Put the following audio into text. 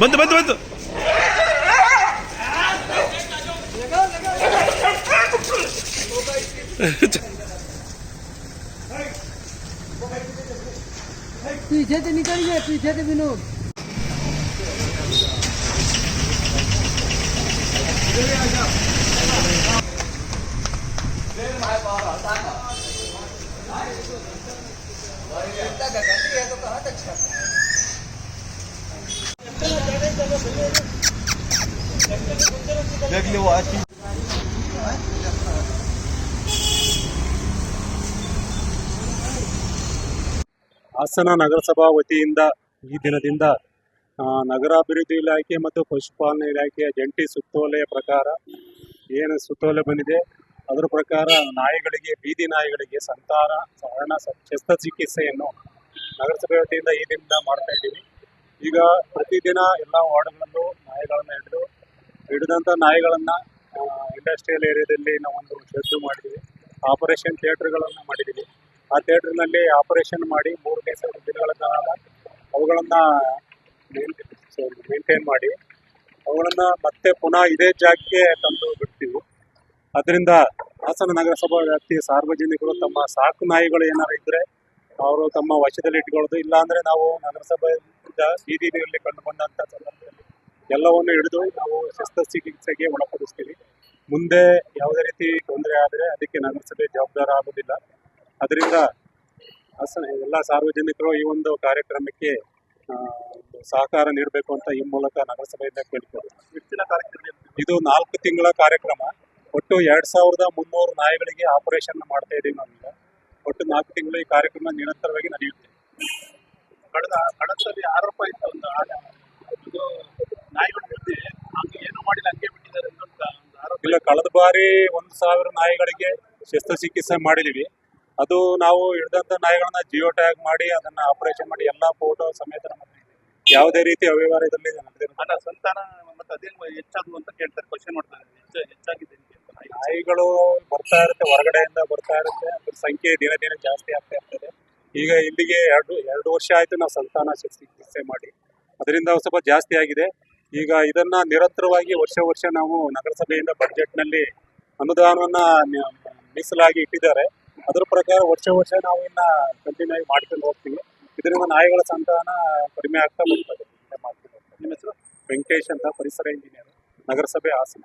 ಬಂತು ಬಂತು ಬಂತು पीछे से निकलिए पीछे से विनोद ಹಾಸನ ನಗರಸಭಾ ವತಿಯಿಂದ ಈ ದಿನದಿಂದ ನಗರಾಭಿವೃದ್ಧಿ ಇಲಾಖೆ ಮತ್ತು ಪಶುಪಾಲನೆ ಇಲಾಖೆಯ ಜಂಟಿ ಸುತ್ತೋಲೆಯ ಪ್ರಕಾರ ಏನು ಸುತ್ತೋಲೆ ಬಂದಿದೆ ಅದರ ಪ್ರಕಾರ ನಾಯಿಗಳಿಗೆ, ಬೀದಿ ನಾಯಿಗಳಿಗೆ ಸಂತಾನ ಶಸ್ತ್ರ ಶಸ್ತ್ರಚಿಕಿತ್ಸೆಯನ್ನು ನಗರಸಭೆ ವತಿಯಿಂದ ಈ ದಿನದಿಂದ ಮಾಡ್ತಾ ಇದ್ದೀವಿ. ಈಗ ಪ್ರತಿದಿನ ಎಲ್ಲ ವಾರ್ಡ್ಗಳಲ್ಲೂ ನಾಯಿಗಳನ್ನು ಹಿಡಿದು ಹಿಡಿದಂಥ ನಾಯಿಗಳನ್ನು ಇಂಡಸ್ಟ್ರಿಯಲ್ ಏರಿಯಾದಲ್ಲಿ ನಾವೊಂದು ಶೆಡ್ ಮಾಡಿದ್ದೀವಿ ಆಪರೇಷನ್ ಥಿಯೇಟರ್ಗಳನ್ನು ಮಾಡಿದ್ದೀವಿ ಆ ಥಿಯೇಟರ್ನಲ್ಲಿ ಆಪರೇಷನ್ ಮಾಡಿ ಮೂರು ದಿವಸ ದಿನಗಳ ಕಾಲ ಅವುಗಳನ್ನು ಮೇಂಟೈನ್ ಮಾಡಿ. ಅವುಗಳನ್ನು ಮತ್ತೆ ಪುನಃ ಇದೇ ಜಾಗಕ್ಕೆ ತಂದು ಅದರಿಂದ ಹಾಸನ ನಗರಸಭಾ ವ್ಯಾಪ್ತಿಯ ಸಾರ್ವಜನಿಕರು ತಮ್ಮ ಸಾಕು ನಾಯಿಗಳು ಏನಾರು ಇದ್ದರೆ ಅವರು ತಮ್ಮ ವಶದಲ್ಲಿ ಇಟ್ಕೊಳ್ಳೋದು. ಇಲ್ಲಾಂದರೆ ನಾವು ನಗರಸಭೆಯಿಂದ ಬೀದಿಯಲ್ಲಿ ಕಂಡು ಬಂದಂಥ ಸಂದರ್ಭದಲ್ಲಿ ಎಲ್ಲವನ್ನು ಹಿಡಿದು ನಾವು ಶಸ್ತ್ರ ಚಿಕಿತ್ಸೆಗೆ ಒಳಪಡಿಸ್ತೀವಿ. ಮುಂದೆ ಯಾವುದೇ ರೀತಿ ತೊಂದರೆ ಆದರೆ ಅದಕ್ಕೆ ನಗರಸಭೆ ಜವಾಬ್ದಾರ ಆಗೋದಿಲ್ಲ. ಅದರಿಂದ ಹಾಸನ ಎಲ್ಲ ಸಾರ್ವಜನಿಕರು ಈ ಒಂದು ಕಾರ್ಯಕ್ರಮಕ್ಕೆ ಸಹಕಾರ ನೀಡಬೇಕು ಅಂತ ಈ ಮೂಲಕ ನಗರಸಭೆಯಿಂದ ಕಾರ್ಯಕ್ರಮ ಇದು ನಾಲ್ಕು ತಿಂಗಳ ಕಾರ್ಯಕ್ರಮ. ಒಟ್ಟು ಎರಡ್ ಸಾವಿರದ ಮುನ್ನೂರು ನಾಯಿಗಳಿಗೆ ಆಪರೇಷನ್ ಮಾಡ್ತಾ ಇದ್ದೀವಿ ನಾವೀಗ ಒಟ್ಟು ನಾಲ್ಕು ತಿಂಗಳು ಈ ಕಾರ್ಯಕ್ರಮ ನಿರಂತರವಾಗಿ ನಡೆಯುತ್ತೆ. ಕಳೆದ ಕಳೆದ ಆರು ರೂಪಾಯಿ ಇತ್ತು ಒಂದು ಆಗ ಇದು ನಾಯಿಗಳ ಹಿಡಿದು ಹಂಗೆ ಏನು ಮಾಡಿಲ್ಲ ಹಂಗೆ ಬಿಟ್ಟಿದ್ದಾರೆ ಅಂತ ಆರೋಪ. ಇಲ್ಲ ಕಳೆದ ಬಾರಿ ಒಂದು ಸಾವಿರ ನಾಯಿಗಳಿಗೆ ಶಸ್ತ್ರಚಿಕಿತ್ಸೆ ಮಾಡಿದೀವಿ. ಅದು ನಾವು ಹಿಡಿದಂಥ ನಾಯಿಗಳನ್ನ ಜಿಯೋ ಟ್ಯಾಗ್ ಮಾಡಿ ಅದನ್ನ ಆಪರೇಷನ್ ಮಾಡಿ ಎಲ್ಲಾ ಫೋಟೋ ಸಮೇತ ಯಾವುದೇ ರೀತಿ ಅವ್ಯವಹಾರ ಇದರಲ್ಲಿ ಸಂತಾನ ಮತ್ತೆ ಅದೇನು ಹೆಚ್ಚಾದ್ವು ಅಂತ ಕೇಳ್ತಾರೆ ಕ್ವಶನ್ ಮಾಡ್ತಾರೆ. ಹೆಚ್ಚ ಹೆಚ್ಚಾಗಿದೆ. ನಾಯಿಗಳು ಬರ್ತಾ ಇರುತ್ತೆ, ಹೊರಗಡೆಯಿಂದ ಬರ್ತಾ ಇರುತ್ತೆ. ಅದ್ರ ಸಂಖ್ಯೆ ದಿನ ದಿನ ಜಾಸ್ತಿ ಆಗ್ತಾ ಇರ್ತದೆ. ಈಗ ಇಲ್ಲಿಗೆ ಎರಡು ಎರಡು ವರ್ಷ ಆಯ್ತು ನಾವು ಸಂತಾನ ಚಿಕಿತ್ಸೆ ಮಾಡಿ. ಅದರಿಂದ ಸ್ವಲ್ಪ ಜಾಸ್ತಿ ಆಗಿದೆ. ಈಗ ಇದನ್ನ ನಿರಂತರವಾಗಿ ವರ್ಷ ವರ್ಷ ನಾವು ನಗರಸಭೆಯಿಂದ ಬಜೆಟ್ನಲ್ಲಿ ಅನುದಾನವನ್ನ ಮೀಸಲಾಗಿ ಇಟ್ಟಿದ್ದಾರೆ. ಅದರ ಪ್ರಕಾರ ವರ್ಷ ವರ್ಷ ನಾವು ಇನ್ನ ಕಂಟಿನ್ಯೂ ಆಗಿ ಮಾಡ್ಕೊಂಡು ಹೋಗ್ತೀವಿ. ಇದರಿಂದ ನಾಯಿಗಳ ಸಂತಾನ ಕಡಿಮೆ ಆಗ್ತಾ ಬರ್ತದೆ ನಿಮ್ಮ ಹೆಸರು? ವೆಂಕಟೇಶ್ ಅಂತ ಪರಿಸರ ಇಂಜಿನಿಯರ್, ನಗರಸಭೆ ಹಾಸನ.